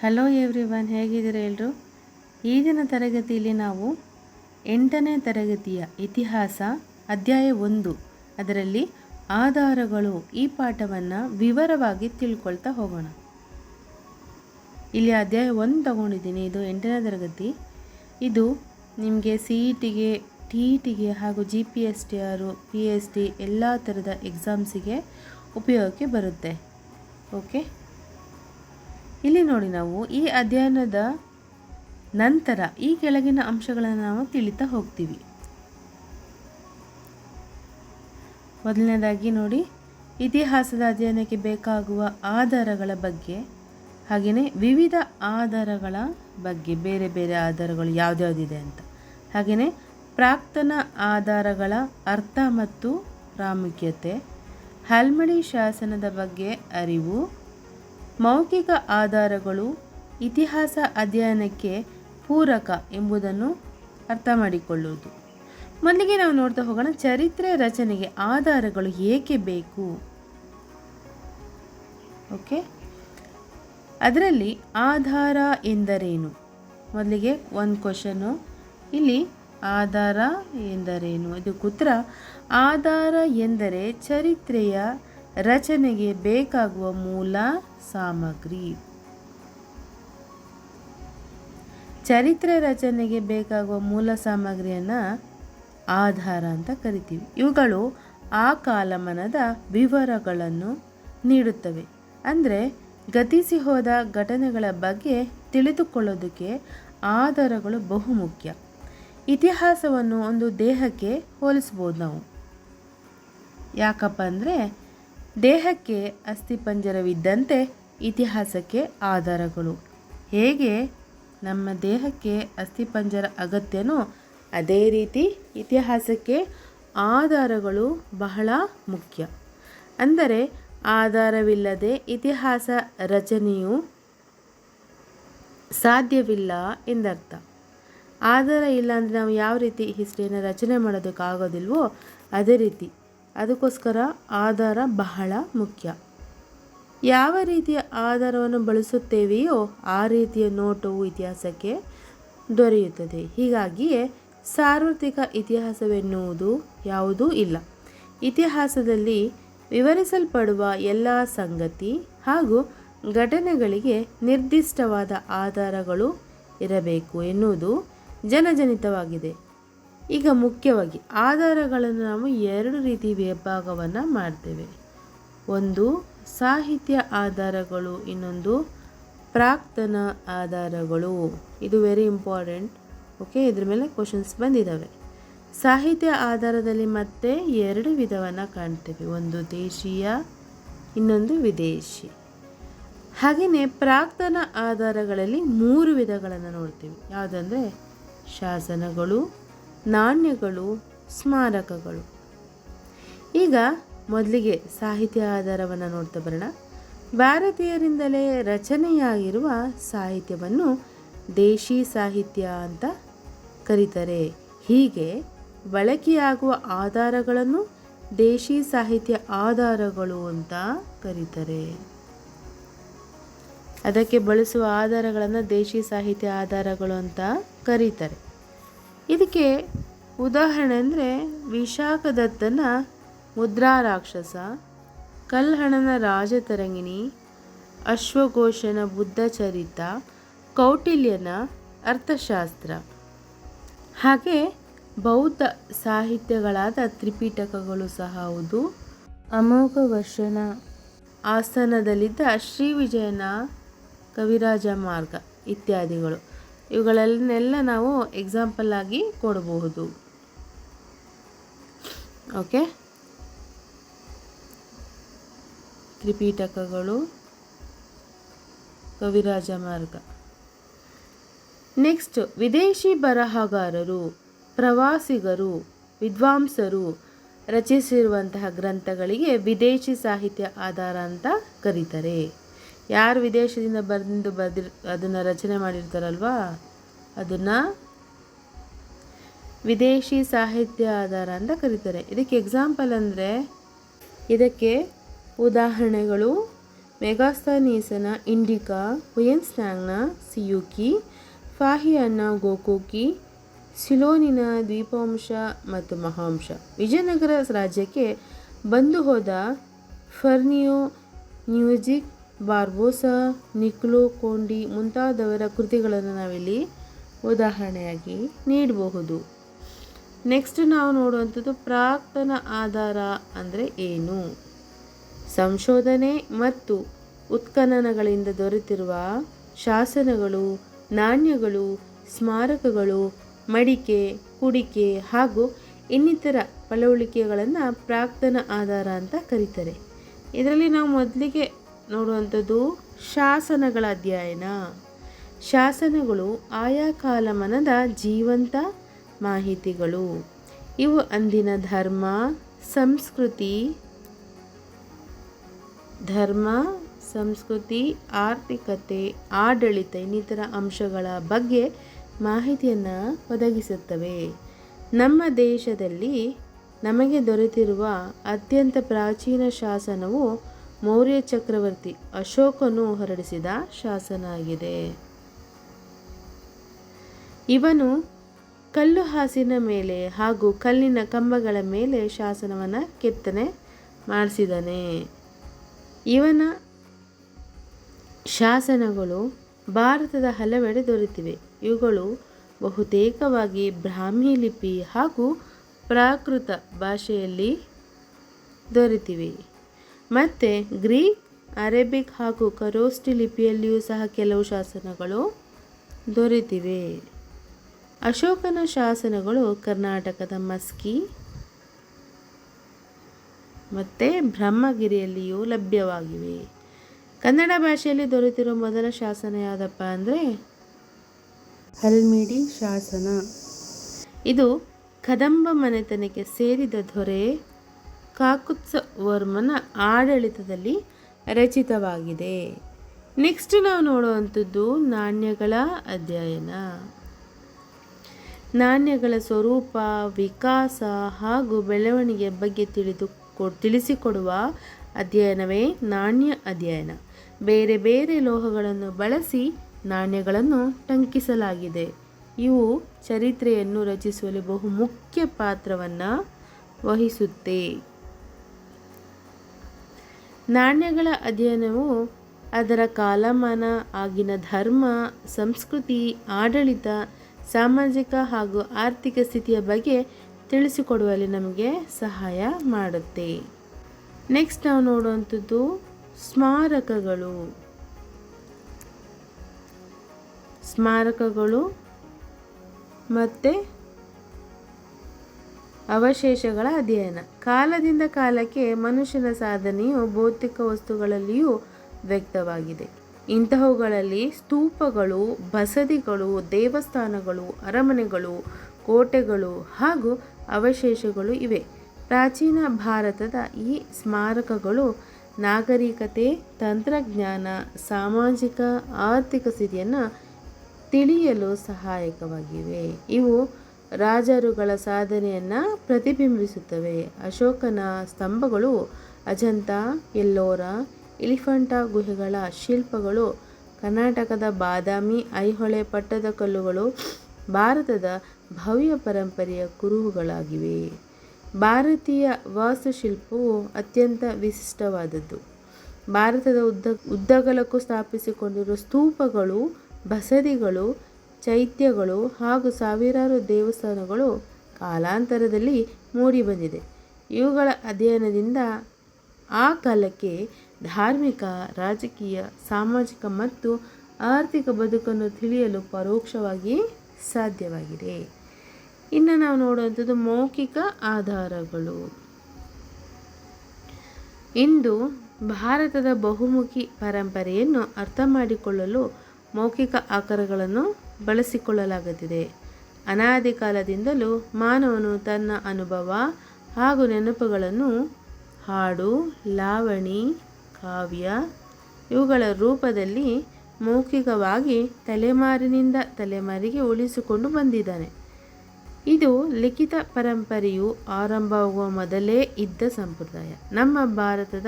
Hello everyone ಹೇಗಿದ್ದೀರಾ ಎಲ್ಲರೂ ಈ ದಿನ ತರಗತಿಯಲ್ಲಿ ನಾವು ಎಂಟನೇ ತರಗತಿಯ ಇತಿಹಾಸ, ಅಧ್ಯಾಯ ಒಂದು, ಅದರಲ್ಲಿ ಆಧಾರಗಳು ಈ ಪಾಠವನ್ನು ವಿವರವಾಗಿ ತಿಳ್ಕೊಳ್ತಾ ಹೋಗೋಣ. ಇಲ್ಲಿ ಅಧ್ಯಾಯ ಒಂದು ತಗೊಂಡಿದ್ದೀನಿ, ಇದು ಎಂಟನೇ ತರಗತಿ. ಇದು ನಿಮಗೆ ಸಿ ಇ ಟಿಗೆ ಟಿ ಇ ಟಿಗೆ ಹಾಗೂ ಜಿ ಪಿ ಎಸ್ ಟಿ ಆರು ಪಿ ಎಸ್ ಟಿ ಎಲ್ಲ ಥರದ ಎಕ್ಸಾಮ್ಸಿಗೆ ಉಪಯೋಗಕ್ಕೆ ಬರುತ್ತೆ. ಓಕೆ ಇಲ್ಲಿ ನೋಡಿ ನಾವು ಈ ಅಧ್ಯಯನದ ನಂತರ ಈ ಕೆಳಗಿನ ಅಂಶಗಳನ್ನು ನಾವು ತಿಳಿತಾ ಹೋಗ್ತೀವಿ. ಮೊದಲನೇದಾಗಿ ನೋಡಿ, ಇತಿಹಾಸದ ಅಧ್ಯಯನಕ್ಕೆ ಬೇಕಾಗುವ ಆಧಾರಗಳ ಬಗ್ಗೆ, ಹಾಗೆಯೇ ವಿವಿಧ ಆಧಾರಗಳ ಬಗ್ಗೆ, ಬೇರೆ ಬೇರೆ ಆಧಾರಗಳು ಯಾವುದ್ಯಾವುದಿದೆ ಅಂತ. ಹಾಗೆಯೇ ಪ್ರಾಕ್ತನ ಆಧಾರಗಳ ಅರ್ಥ ಮತ್ತು ಪ್ರಾಮುಖ್ಯತೆ, ಹಲ್ಮಡಿ ಶಾಸನದ ಬಗ್ಗೆ ಅರಿವು ಮೌಖಿಕ ಆಧಾರಗಳು ಇತಿಹಾಸ ಅಧ್ಯಯನಕ್ಕೆ ಪೂರಕ ಎಂಬುದನ್ನು ಅರ್ಥ ಮಾಡಿಕೊಳ್ಳುವುದು ಮೊದಲಿಗೆ ನಾವು ನೋಡ್ತಾ ಹೋಗೋಣ, ಚರಿತ್ರೆ ರಚನೆಗೆ ಆಧಾರಗಳು ಏಕೆ ಬೇಕು? ಓಕೆ. ಅದರಲ್ಲಿ ಆಧಾರ ಎಂದರೇನು? ಮೊದಲಿಗೆ ಒಂದು ಕ್ವಶನು ಇಲ್ಲಿ ಆಧಾರ ಎಂದರೇನು? ಇದಕ್ಕೆ ಉತ್ತರ, ಆಧಾರ ಎಂದರೆ ಚರಿತ್ರೆಯ ರಚನೆಗೆ ಬೇಕಾಗುವ ಮೂಲ ಸಾಮಗ್ರಿ. ಚರಿತ್ರೆ ರಚನೆಗೆ ಬೇಕಾಗುವ ಮೂಲ ಸಾಮಗ್ರಿಯನ್ನು ಆಧಾರ ಅಂತ ಕರಿತೀವಿ. ಇವುಗಳು ಆ ಕಾಲಮಾನದ ವಿವರಗಳನ್ನು ನೀಡುತ್ತವೆ. ಅಂದರೆ ಗತಿಸಿ ಹೋದ ಘಟನೆಗಳ ಬಗ್ಗೆ ತಿಳಿದುಕೊಳ್ಳೋದಕ್ಕೆ ಆಧಾರಗಳು ಬಹುಮುಖ್ಯ. ಇತಿಹಾಸವನ್ನು ಒಂದು ದೇಹಕ್ಕೆ ಹೋಲಿಸ್ಬೋದು ನಾವು. ಯಾಕಪ್ಪ ಅಂದರೆ ದೇಹಕ್ಕೆ ಅಸ್ಥಿಪಂಜರವಿದ್ದಂತೆ ಇತಿಹಾಸಕ್ಕೆ ಆಧಾರಗಳು. ಹೇಗೆ ನಮ್ಮ ದೇಹಕ್ಕೆ ಅಸ್ಥಿಪಂಜರ ಅಗತ್ಯನೋ ಅದೇ ರೀತಿ ಇತಿಹಾಸಕ್ಕೆ ಆಧಾರಗಳು ಬಹಳ ಮುಖ್ಯ. ಅಂದರೆ ಆಧಾರವಿಲ್ಲದೆ ಇತಿಹಾಸ ರಚನೆಯು ಸಾಧ್ಯವಿಲ್ಲ ಎಂದರ್ಥ. ಆಧಾರ ಇಲ್ಲ ಅಂದರೆ ನಾವು ಯಾವ ರೀತಿ ಹಿಸ್ಟ್ರಿಯನ್ನು ರಚನೆ ಮಾಡೋದಕ್ಕಾಗೋದಿಲ್ವೋ ಅದೇ ರೀತಿ ಅದಕ್ಕೋಸ್ಕರ ಆಧಾರ ಬಹಳ ಮುಖ್ಯ. ಯಾವ ರೀತಿಯ ಆಧಾರವನ್ನು ಬಳಸುತ್ತೇವೆಯೋ ಆ ರೀತಿಯ ನೋಟವು ಇತಿಹಾಸಕ್ಕೆ ದೊರೆಯುತ್ತದೆ. ಹೀಗಾಗಿಯೇ ಸಾರ್ವತ್ರಿಕ ಇತಿಹಾಸವೆನ್ನುವುದು ಯಾವುದೂ ಇಲ್ಲ. ಇತಿಹಾಸದಲ್ಲಿ ವಿವರಿಸಲ್ಪಡುವ ಎಲ್ಲ ಸಂಗತಿ ಹಾಗೂ ಘಟನೆಗಳಿಗೆ ನಿರ್ದಿಷ್ಟವಾದ ಆಧಾರಗಳು ಇರಬೇಕು ಎನ್ನುವುದು ಜನಜನಿತವಾಗಿದೆ. ಈಗ ಮುಖ್ಯವಾಗಿ ಆಧಾರಗಳನ್ನು ನಾವು ಎರಡು ರೀತಿ ವಿಭಾಗವನ್ನು ಮಾಡ್ತೇವೆ. ಒಂದು ಸಾಹಿತ್ಯ ಆಧಾರಗಳು, ಇನ್ನೊಂದು ಪ್ರಾಕ್ತನ ಆಧಾರಗಳು. ಇದು ವೆರಿ ಇಂಪಾರ್ಟೆಂಟ್ ಓಕೆ ಇದ್ರ ಮೇಲೆ ಕ್ವಶನ್ಸ್ ಬಂದಿದ್ದಾವೆ ಸಾಹಿತ್ಯ ಆಧಾರದಲ್ಲಿ ಮತ್ತೆ ಎರಡು ವಿಧವನ್ನು ಕಾಣ್ತೇವೆ. ಒಂದು ದೇಶೀಯ, ಇನ್ನೊಂದು ವಿದೇಶಿ. ಹಾಗೆಯೇ ಪ್ರಾಕ್ತನ ಆಧಾರಗಳಲ್ಲಿ ಮೂರು ವಿಧಗಳನ್ನು ನೋಡ್ತೀವಿ. ಯಾವುದಂದರೆ ಶಾಸನಗಳು ನಾಣ್ಯಗಳು ಸ್ಮಾರಕಗಳು. ಈಗ ಮೊದಲಿಗೆ ಸಾಹಿತ್ಯ ಆಧಾರವನ್ನು ನೋಡ್ತಾ ಬರೋಣ. ಭಾರತೀಯರಿಂದಲೇ ರಚನೆಯಾಗಿರುವ ಸಾಹಿತ್ಯವನ್ನು ದೇಶಿ ಸಾಹಿತ್ಯ ಅಂತ ಕರೀತಾರೆ. ಹೀಗೆ ಬಳಕೆಯಾಗುವ ಆಧಾರಗಳನ್ನು ದೇಶಿ ಸಾಹಿತ್ಯ ಆಧಾರಗಳು ಅಂತ ಕರೀತಾರೆ. ಅದಕ್ಕೆ ಬಳಸುವ ಆಧಾರಗಳನ್ನು ದೇಶಿ ಸಾಹಿತ್ಯ ಆಧಾರಗಳು ಅಂತ ಕರೀತಾರೆ. ಇದಕ್ಕೆ ಉದಾಹರಣೆ ಅಂದರೆ ವಿಶಾಖದತ್ತನ ಮುದ್ರಾ ರಾಕ್ಷಸ, ಕಲ್ಹಣನ ರಾಜತರಂಗಿಣಿ, ಅಶ್ವಘೋಷನ ಬುದ್ಧ ಚರಿತ, ಕೌಟಿಲ್ಯನ ಅರ್ಥಶಾಸ್ತ್ರ. ಹಾಗೆ ಬೌದ್ಧ ಸಾಹಿತ್ಯಗಳಾದ ತ್ರಿಪಿಟಕಗಳು ಸಹ ಹೌದು. ಅಮೋಘ ವರ್ಷನ ಆಸ್ಥಾನದಲ್ಲಿದ್ದ ಶ್ರೀ ವಿಜಯನ ಕವಿರಾಜ ಮಾರ್ಗ ಇತ್ಯಾದಿಗಳು. ಇವುಗಳನ್ನೆಲ್ಲ ನಾವು ಎಕ್ಸಾಂಪಲ್ ಆಗಿ ಕೊಡಬಹುದು. ಓಕೆ ತ್ರಿಪೀಠಕಗಳು ಕವಿರಾಜ ಮಾರ್ಗ. ನೆಕ್ಸ್ಟ್ ವಿದೇಶಿ ಬರಹಗಾರರು, ಪ್ರವಾಸಿಗರು, ವಿದ್ವಾಂಸರು ರಚಿಸಿರುವಂತಹ ಗ್ರಂಥಗಳಿಗೆ ವಿದೇಶಿ ಸಾಹಿತ್ಯ ಆಧಾರ ಅಂತ ಕರೀತಾರೆ. ಯಾರು ವಿದೇಶದಿಂದ ಬಂದು ಬದಿರ್, ಅದನ್ನು ರಚನೆ ಮಾಡಿರ್ತಾರಲ್ವಾ? ಅದನ್ನು ವಿದೇಶಿ ಸಾಹಿತ್ಯ ಆಧಾರ ಅಂತ ಕರೀತಾರೆ. ಇದಕ್ಕೆ ಎಕ್ಸಾಂಪಲ್ ಅಂದರೆ ಇದಕ್ಕೆ ಉದಾಹರಣೆಗಳು ಮೆಗಾಸ್ತಾನೀಸನ ಇಂಡಿಕಾ ಹುಯೆನ್ಸ್ಟ್ಯಾಂಗ್ನ ಸಿಯುಕಿ, ಫಾಹಿಯನ್ನ ಗೋಕೋಕಿ, ಸಿಲೋನಿನ ದ್ವೀಪಾಂಶ ಮತ್ತು ಮಹಾಂಶ. ವಿಜಯನಗರ ರಾಜ್ಯಕ್ಕೆ ಬಂದು ಹೋದ ಫರ್ನಿಯೋ ನ್ಯೂಜಿಕ್ ಬಾರ್ಬೋಸಾ, ನಿಕ್ಲೋ ಕೋಂಡಿ ಮುಂತಾದವರ ಕೃತಿಗಳನ್ನು ನಾವಿಲ್ಲಿ ಉದಾಹರಣೆಯಾಗಿ ನೀಡಬಹುದು. ನೆಕ್ಸ್ಟ್ ನಾವು ನೋಡುವಂಥದ್ದು ಪ್ರಾಕ್ತನ ಆಧಾರ ಅಂದರೆ ಏನು? ಸಂಶೋಧನೆ ಮತ್ತು ಉತ್ಖನನಗಳಿಂದ ದೊರೆತಿರುವ ಶಾಸನಗಳು, ನಾಣ್ಯಗಳು, ಸ್ಮಾರಕಗಳು, ಮಡಿಕೆ, ಕುಡಿಕೆ ಹಾಗೂ ಇನ್ನಿತರ ಪಳವಳಿಕೆಗಳನ್ನು ಪ್ರಾಕ್ತನ ಆಧಾರ ಅಂತ ಕರೀತಾರೆ. ಇದರಲ್ಲಿ ನಾವು ಮೊದಲಿಗೆ ನೋಡುವಂಥದ್ದು ಶಾಸನಗಳ ಅಧ್ಯಯನ. ಶಾಸನಗಳು ಆಯಾ ಕಾಲಮಾನದ ಜೀವಂತ ಮಾಹಿತಿಗಳು. ಇವು ಅಂದಿನ ಧರ್ಮ, ಸಂಸ್ಕೃತಿ ಧರ್ಮ, ಸಂಸ್ಕೃತಿ, ಆರ್ಥಿಕತೆ, ಆಡಳಿತ ಇನ್ನಿತರ ಅಂಶಗಳ ಬಗ್ಗೆ ಮಾಹಿತಿಯನ್ನು ಒದಗಿಸುತ್ತವೆ. ನಮ್ಮ ದೇಶದಲ್ಲಿ ನಮಗೆ ದೊರೆತಿರುವ ಅತ್ಯಂತ ಪ್ರಾಚೀನ ಶಾಸನವು ಮೌರ್ಯ ಚಕ್ರವರ್ತಿ ಅಶೋಕನು ಹೊರಡಿಸಿದ ಶಾಸನ ಆಗಿದೆ ಇವನು ಕಲ್ಲು ಹಾಸಿನ ಮೇಲೆ ಹಾಗೂ ಕಲ್ಲಿನ ಕಂಬಗಳ ಮೇಲೆ ಶಾಸನವನ್ನು ಕೆತ್ತನೆ ಮಾಡಿಸಿದನೆ. ಇವನ ಶಾಸನಗಳು ಭಾರತದ ಹಲವೆಡೆ ದೊರೆತಿವೆ. ಇವುಗಳು ಬಹುತೇಕವಾಗಿ ಬ್ರಾಹ್ಮಿ ಲಿಪಿ ಹಾಗೂ ಪ್ರಾಕೃತ ಭಾಷೆಯಲ್ಲಿ ದೊರೆತಿವೆ. ಮತ್ತು ಗ್ರೀಕ್, ಅರೇಬಿಕ್ ಹಾಗೂ ಕರೋಸ್ಟಿ ಲಿಪಿಯಲ್ಲಿಯೂ ಸಹ ಕೆಲವು ಶಾಸನಗಳು ದೊರೆತಿವೆ. ಅಶೋಕನ ಶಾಸನಗಳು ಕರ್ನಾಟಕದ ಮಸ್ಕಿ ಮತ್ತು ಬ್ರಹ್ಮಗಿರಿಯಲ್ಲಿಯೂ ಲಭ್ಯವಾಗಿವೆ. ಕನ್ನಡ ಭಾಷೆಯಲ್ಲಿ ದೊರೆತಿರುವ ಮೊದಲ ಶಾಸನ ಯಾವುದಪ್ಪ ಅಂದರೆ ಹಲ್ಮಿಡಿ ಶಾಸನ. ಇದು ಕದಂಬ ಮನೆತನಕ್ಕೆ ಸೇರಿದ ದೊರೆ. ಕಾಕುತ್ಸ ವರ್ಮನ ಆಡಳಿತದಲ್ಲಿ ರಚಿತವಾಗಿದೆ. ನೆಕ್ಸ್ಟ್ ನಾವು ನೋಡುವಂಥದ್ದು ನಾಣ್ಯಗಳ ಅಧ್ಯಯನ. ನಾಣ್ಯಗಳ ಸ್ವರೂಪ, ವಿಕಾಸ ಹಾಗೂ ಬೆಳವಣಿಗೆಯ ಬಗ್ಗೆ ತಿಳಿದು ತಿಳಿಸಿಕೊಡುವ ಅಧ್ಯಯನವೇ ನಾಣ್ಯ ಅಧ್ಯಯನ. ಬೇರೆ ಬೇರೆ ಲೋಹಗಳನ್ನು ಬಳಸಿ ನಾಣ್ಯಗಳನ್ನು ಟಂಕಿಸಲಾಗಿದೆ. ಇವು ಚರಿತ್ರೆಯನ್ನು ರಚಿಸುವಲ್ಲಿ ಬಹು ಮುಖ್ಯ ಪಾತ್ರವನ್ನು ವಹಿಸುತ್ತೆ. ನಾಣ್ಯಗಳ ಅಧ್ಯಯನವು ಅದರ ಕಾಲಮಾನ, ಆಗಿನ ಧರ್ಮ, ಸಂಸ್ಕೃತಿ, ಆಡಳಿತ, ಸಾಮಾಜಿಕ ಹಾಗೂ ಆರ್ಥಿಕ ಸ್ಥಿತಿಯ ಬಗ್ಗೆ ತಿಳಿಸಿಕೊಡುವಲ್ಲಿ ನಮಗೆ ಸಹಾಯ ಮಾಡುತ್ತೆ. ನೆಕ್ಸ್ಟ್ ನಾವು ನೋಡುವಂಥದ್ದು ಸ್ಮಾರಕಗಳು. ಸ್ಮಾರಕಗಳು ಮತ್ತು ಅವಶೇಷಗಳ ಅಧ್ಯಯನ. ಕಾಲದಿಂದ ಕಾಲಕ್ಕೆ ಮನುಷ್ಯನ ಸಾಧನೆಯು ಭೌತಿಕ ವಸ್ತುಗಳಲ್ಲಿಯೂ ವ್ಯಕ್ತವಾಗಿದೆ. ಇಂತಹವುಗಳಲ್ಲಿ ಸ್ತೂಪಗಳು, ಬಸದಿಗಳು, ದೇವಸ್ಥಾನಗಳು, ಅರಮನೆಗಳು, ಕೋಟೆಗಳು ಹಾಗೂ ಅವಶೇಷಗಳು ಇವೆ. ಪ್ರಾಚೀನ ಭಾರತದ ಈ ಸ್ಮಾರಕಗಳು ನಾಗರಿಕತೆ, ತಂತ್ರಜ್ಞಾನ, ಸಾಮಾಜಿಕ, ಆರ್ಥಿಕ ಸ್ಥಿತಿಯನ್ನು ತಿಳಿಯಲು ಸಹಾಯಕವಾಗಿವೆ. ಇವು ರಾಜರುಗಳ ಸಾಧನೆಯನ್ನು ಪ್ರತಿಬಿಂಬಿಸುತ್ತವೆ. ಅಶೋಕನ ಸ್ತಂಭಗಳು ಅಜಂತ, ಎಲ್ಲೋರ, ಎಲಿಫೆಂಟಾ ಗುಹೆಗಳ ಶಿಲ್ಪಗಳು, ಕರ್ನಾಟಕದ ಬಾದಾಮಿ, ಐಹೊಳೆ ಪಟ್ಟದ ಕಲ್ಲುಗಳು, ಭಾರತದ ಭವ್ಯ ಪರಂಪರೆಯ ಕುರುಹುಗಳಾಗಿವೆ. ಭಾರತೀಯ ವಾಸ್ತುಶಿಲ್ಪವು ಅತ್ಯಂತ ವಿಶಿಷ್ಟವಾದದ್ದು. ಭಾರತದ ಉದ್ದ, ಉದ್ದಗಲಕ್ಕೂ ಸ್ಥಾಪಿಸಿಕೊಂಡಿರುವ ಸ್ತೂಪಗಳು, ಬಸದಿಗಳು ಚೈತ್ಯಗಳು ಹಾಗೂ ಸಾವಿರಾರು ದೇವಸ್ಥಾನಗಳು ಕಾಲಾಂತರದಲ್ಲಿ ಮೂಡಿಬಂದಿದೆ. ಇವುಗಳ ಅಧ್ಯಯನದಿಂದ ಆ ಕಾಲಕ್ಕೆ ಧಾರ್ಮಿಕ, ರಾಜಕೀಯ, ಸಾಮಾಜಿಕ ಮತ್ತು ಆರ್ಥಿಕ ಬದುಕನ್ನು ತಿಳಿಯಲು ಪರೋಕ್ಷವಾಗಿ ಸಾಧ್ಯವಾಗಿದೆ. ಇನ್ನು ನಾವು ನೋಡುವಂಥದ್ದು ಮೌಖಿಕ ಆಧಾರಗಳು. ಇಂದು ಭಾರತದ ಬಹುಮುಖಿ ಪರಂಪರೆಯನ್ನು ಅರ್ಥ ಮಾಡಿಕೊಳ್ಳಲು ಮೌಖಿಕ ಆಕಾರಗಳನ್ನು ಬಳಸಿಕೊಳ್ಳಲಾಗುತ್ತಿದೆ ಅನಾದಿ ಕಾಲದಿಂದಲೂ ಮಾನವನು ತನ್ನ ಅನುಭವ ಹಾಗೂ ನೆನಪುಗಳನ್ನು ಹಾಡು, ಲಾವಣಿ, ಕಾವ್ಯ ಇವುಗಳ ರೂಪದಲ್ಲಿ ಮೌಖಿಕವಾಗಿ ತಲೆಮಾರಿನಿಂದ ತಲೆಮಾರಿಗೆ ಉಳಿಸಿಕೊಂಡು ಬಂದಿದ್ದಾನೆ. ಇದು ಲಿಖಿತ ಪರಂಪರೆಯು ಆರಂಭವಾಗುವ ಮೊದಲೇ ಇದ್ದ ಸಂಪ್ರದಾಯ. ನಮ್ಮ ಭಾರತದ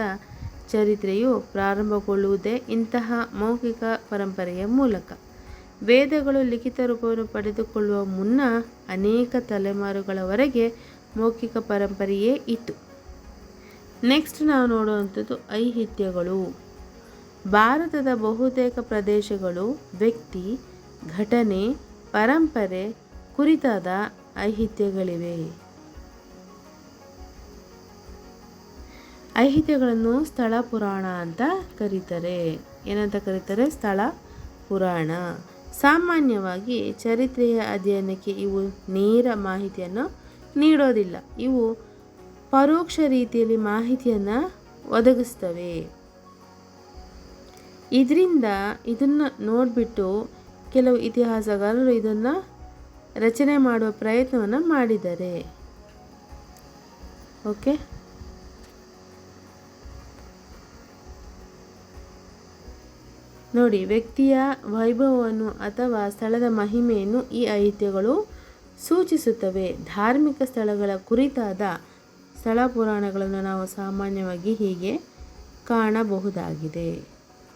ಚರಿತ್ರೆಯು ಪ್ರಾರಂಭಗೊಳ್ಳುವುದೇ ಇಂತಹ ಮೌಖಿಕ ಪರಂಪರೆಯ ಮೂಲಕ. ವೇದಗಳು ಲಿಖಿತ ರೂಪವನ್ನು ಪಡೆದುಕೊಳ್ಳುವ ಮುನ್ನ ಅನೇಕ ತಲೆಮಾರುಗಳವರೆಗೆ ಮೌಖಿಕ ಪರಂಪರೆಯೇ ಇತ್ತು. ನೆಕ್ಸ್ಟ್ ನಾವು ನೋಡುವಂಥದ್ದು ಐಹಿತ್ಯಗಳು. ಭಾರತದ ಬಹುತೇಕ ಪ್ರದೇಶಗಳು, ವ್ಯಕ್ತಿ, ಘಟನೆ, ಪರಂಪರೆ ಕುರಿತಾದ ಐಹಿತ್ಯಗಳಿವೆ. ಐಹಿತ್ಯಗಳನ್ನು ಸ್ಥಳ ಪುರಾಣ ಅಂತ ಕರೀತಾರೆ. ಏನಂತ ಕರೀತಾರೆ? ಸ್ಥಳ ಪುರಾಣ ಸಾಮಾನ್ಯವಾಗಿ ಚರಿತ್ರೆಯ ಅಧ್ಯಯನಕ್ಕೆ ಇವು ನೇರ ಮಾಹಿತಿಯನ್ನು ನೀಡೋದಿಲ್ಲ. ಇವು ಪರೋಕ್ಷ ರೀತಿಯಲ್ಲಿ ಮಾಹಿತಿಯನ್ನು ಒದಗಿಸ್ತವೆ. ಇದರಿಂದ ಇದನ್ನು ನೋಡಿಬಿಟ್ಟು ಕೆಲವು ಇತಿಹಾಸಗಾರರು ಇದನ್ನು ರಚನೆ ಮಾಡುವ ಪ್ರಯತ್ನವನ್ನು ಮಾಡಿದ್ದಾರೆ. ಓಕೆ? ನೋಡಿ, ವ್ಯಕ್ತಿಯ ವೈಭವವನ್ನು ಅಥವಾ ಸ್ಥಳದ ಮಹಿಮೆಯನ್ನು ಈ ಐತಿಹ್ಯಗಳು ಸೂಚಿಸುತ್ತವೆ. ಧಾರ್ಮಿಕ ಸ್ಥಳಗಳ ಕುರಿತಾದ ಸ್ಥಳ ಪುರಾಣಗಳನ್ನು ನಾವು ಸಾಮಾನ್ಯವಾಗಿ ಹೀಗೆ ಕಾಣಬಹುದಾಗಿದೆ.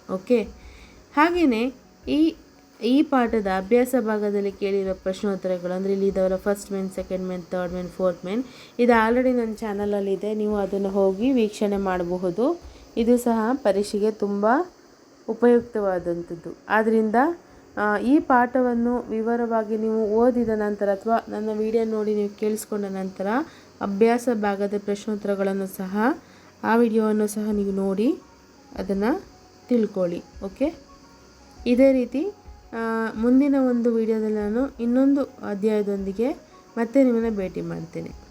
ಓಕೆ? ಹಾಗೆಯೇ ಈ ಈ ಪಾಠದ ಅಭ್ಯಾಸ ಭಾಗದಲ್ಲಿ ಕೇಳಿರೋ ಪ್ರಶ್ನೋತ್ತರಗಳು, ಅಂದರೆ ಇಲ್ಲಿ ಇದ್ದವರ first men second men third men fourth men ಇದು ಆಲ್ರೆಡಿ ನನ್ನ ಚಾನಲಲ್ಲಿದೆ ನೀವು ಅದನ್ನು ಹೋಗಿ ವೀಕ್ಷಣೆ ಮಾಡಬಹುದು. ಇದು ಸಹ ಪರೀಕ್ಷೆಗೆ ತುಂಬ ಉಪಯುಕ್ತವಾದಂಥದ್ದು. ಆದ್ದರಿಂದ ಈ ಪಾಠವನ್ನು ವಿವರವಾಗಿ ನೀವು ಓದಿದ ನಂತರ ಅಥವಾ ನನ್ನ ವಿಡಿಯೋ ನೋಡಿ ನೀವು ಕೇಳಿಸ್ಕೊಂಡ ನಂತರ ಅಭ್ಯಾಸ ಭಾಗದ ಪ್ರಶ್ನೋತ್ತರಗಳನ್ನು ಸಹ ಆ ವಿಡಿಯೋವನ್ನು ಸಹ ನೀವು ನೋಡಿ ಅದನ್ನು ತಿಳ್ಕೊಳ್ಳಿ. ಓಕೆ? ಇದೇ ರೀತಿ ಮುಂದಿನ ಒಂದು ವಿಡಿಯೋದಲ್ಲಿ ನಾನು ಇನ್ನೊಂದು ಅಧ್ಯಾಯದೊಂದಿಗೆ ಮತ್ತೆ ನಿಮ್ಮನ್ನು ಭೇಟಿ ಮಾಡ್ತೇನೆ.